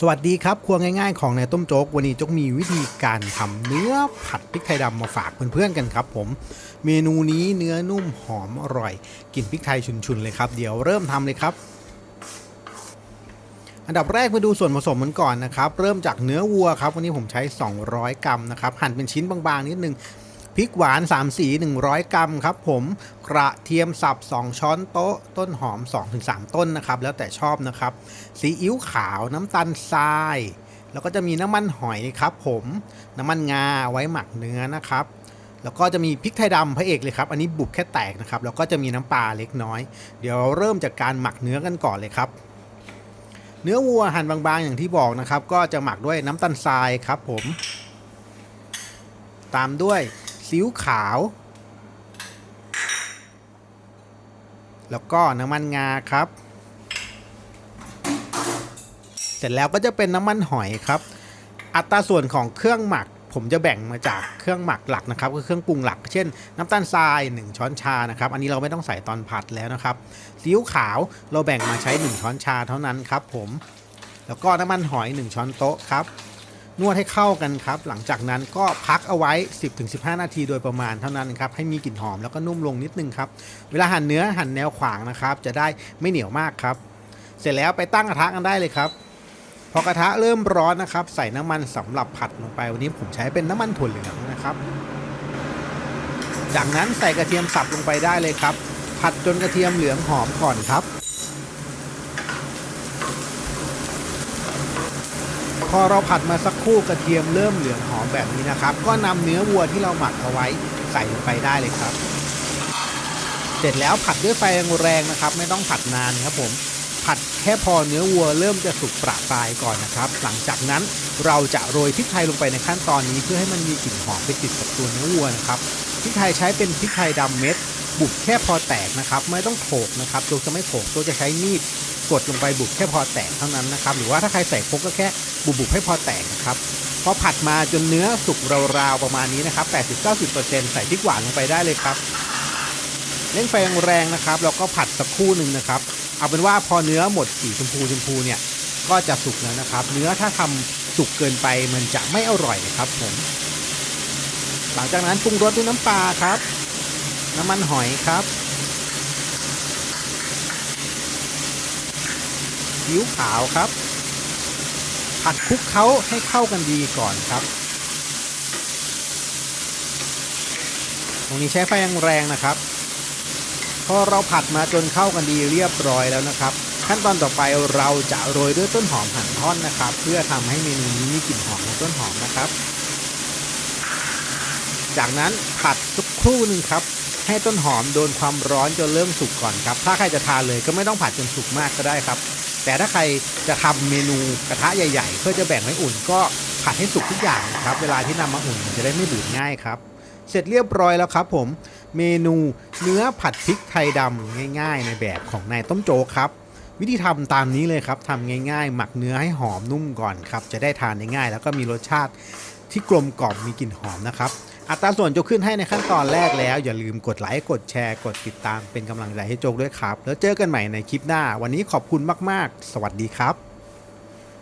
สวัสดีครับ ครัวง่ายๆของนายต้มโจ๊ก วันนี้โจ๊กมีวิธีการทำเนื้อผัดพริกไทยดำมาฝากเพื่อนๆกันครับผม เมนูนี้เนื้อนุ่มหอมอร่อยกลิ่นพริกไทยชุนๆเลยครับ เดี๋ยวเริ่มทำเลยครับ อันดับแรกมาดูส่วนผสมมันก่อนนะครับ เริ่มจากเนื้อวัวครับ วันนี้ผมใช้ 200 กรัมนะครับ หั่นเป็นชิ้นบางๆนิดนึง พริกหวาน 3 สี 100 กรัมครับผมกระเทียมสับ 2 ช้อนโต๊ะ ต้นหอม 2-3 ต้นนะครับ แล้วแต่ชอบนะครับ ซีอิ๊วขาวน้ำตาลทราย แล้วก็จะมีน้ำมันหอยครับผมน้ำมันงาไว้หมักเนื้อนะครับแล้วก็จะมีพริกไทยดำพระเอกเลยครับ อันนี้บุบแค่แตกนะครับ แล้วก็จะมีน้ำปลาเล็กน้อย เดี๋ยวเราเริ่มจากการหมักเนื้อกันก่อนเลยครับ เนื้อวัวหั่นบางๆอย่างที่บอกนะครับ ก็จะหมักด้วยน้ำตาลทรายครับผม ตามด้วย ซีอิ๊วขาว แล้วก็น้ำมันงาครับ เสร็จแล้วก็จะเป็นน้ำมันหอยครับ อัตราส่วนของเครื่องหมัก ผมจะแบ่งมาจากเครื่องหมักหลักนะครับก็เครื่องปรุงหลัก เช่น น้ำตาลทราย 1 ช้อนชานะครับ อันนี้เราไม่ต้องใส่ตอนผัดแล้วนะครับซีอิ๊วขาวเราแบ่งมาใช้ 1 ช้อนชาเท่านั้นครับ ผม แล้วก็น้ำมันหอย 1 ช้อนโต๊ะครับ นวดให้เข้ากันครับ หลังจากนั้นก็พักเอาไว้ 10-15 นาทีโดยประมาณเท่านั้นครับ ให้มีกลิ่นหอมแล้วก็นุ่มลงนิดนึงครับ เวลาหั่นเนื้อหั่นแนวขวางนะครับ จะได้ไม่เหนียวมากครับ เสร็จแล้วไปตั้งกระทะกันได้เลยครับ พอกระทะเริ่มร้อนนะครับ ใส่น้ำมันสำหรับผัดลงไป วันนี้ผมใช้เป็นน้ำมันถั่วเหลืองนะครับ จากนั้นใส่กระเทียมสับลงไปได้เลยครับ ผัดจนกระเทียมเหลืองหอมก่อนครับ อเราผัดมาสักครู่กระเทียมเริ่มเหลืองหอมแบบนี้นะครับ ก็นำเนื้อวัวที่เราหมักเอาไว้ใส่ลงไปได้เลยครับ เสร็จแล้วผัดด้วยไฟแรงๆนะครับ ไม่ต้องผัดนานครับผมผัดแค่พอเนื้อวัวเริ่มจะสุกประปรายก่อนนะครับ หลังจากนั้นเราจะโรยพริกไทยลงไปในขั้นตอนนี้ เพื่อให้มันมีกลิ่นหอมไปติดกับตัวเนื้อวัวนะครับพริกไทยใช้เป็นพริกไทยดำเม็ด บุกแค่พอแตกนะครับ ไม่ต้องโขกนะครับโจจะไม่โขลกโจจะใช้มีด กดลงไปบุกแค่พอแตกเท่านั้นนะครับ หรือว่าถ้าใครใส่คกก็แค่บุบบุบให้พอแตกนะครับพอผัดมาจนเนื้อสุกราวๆประมาณนี้นะครับ80-90%ใส่พริกหวานลงไปได้เลยครับเล่นไฟแรงๆนะครับแล้วก็ผัดสักครู่หนึ่งนะครับ เอาเป็นว่าพอเนื้อหมดสีชมพูชมพูเนี่ยก็จะสุกแล้วนะครับ เนื้อถ้าทำสุกเกินไปมันจะไม่อร่อยครับผม หลังจากนั้นปรุงรสด้วยน้ำปลาครับ น้ำมันหอยครับ ซีอิ๊วขาวครับ ผัดคลุกเขาให้เข้ากันดีก่อนครับ ตรงนี้ใช้ไฟแรงนะครับ พอเราผัดมาจนเข้ากันดีเรียบร้อยแล้วนะครับ ขั้นตอนต่อไปเราจะโรยด้วยต้นหอมหั่นท่อนนะครับ เพื่อทำให้เมนูนี้มีกลิ่นหอมของต้นหอมนะครับ จากนั้นผัดสักครู่หนึ่งครับให้ต้นหอมโดนความร้อนจนเริ่มสุกก่อนครับ ถ้าใครจะทานเลยก็ไม่ต้องผัดจนสุกมากก็ได้ครับ แต่ถ้าใครจะทำเมนูกระทะใหญ่ ๆ เพื่อจะแบ่งไว้อุ่น ก็ผัดให้สุกทุกอย่างครับเวลาที่นำมาอุ่นจะได้ไม่บูดง่ายครับ เสร็จเรียบร้อยแล้วครับผมเมนูเนื้อผัดพริกไทยดำง่าย ๆ ในแบบของนายต้มโจครับ วิธีทำตามนี้เลยครับทำง่าย ๆ หมักเนื้อให้หอมนุ่มก่อนครับจะได้ทานได้ง่าย แล้วก็มีรสชาติที่กลมกล่อมมีกลิ่นหอมนะครับ อัตราส่วนโจกขึ้นให้ในขั้นตอนแรกแล้ว อย่าลืมกดไลค์กดแชร์ กดติดตามเป็นกำลังใจให้โจกด้วยครับ แล้วเจอกันใหม่ในคลิปหน้า วันนี้ขอบคุณมาก ๆ สวัสดีครับ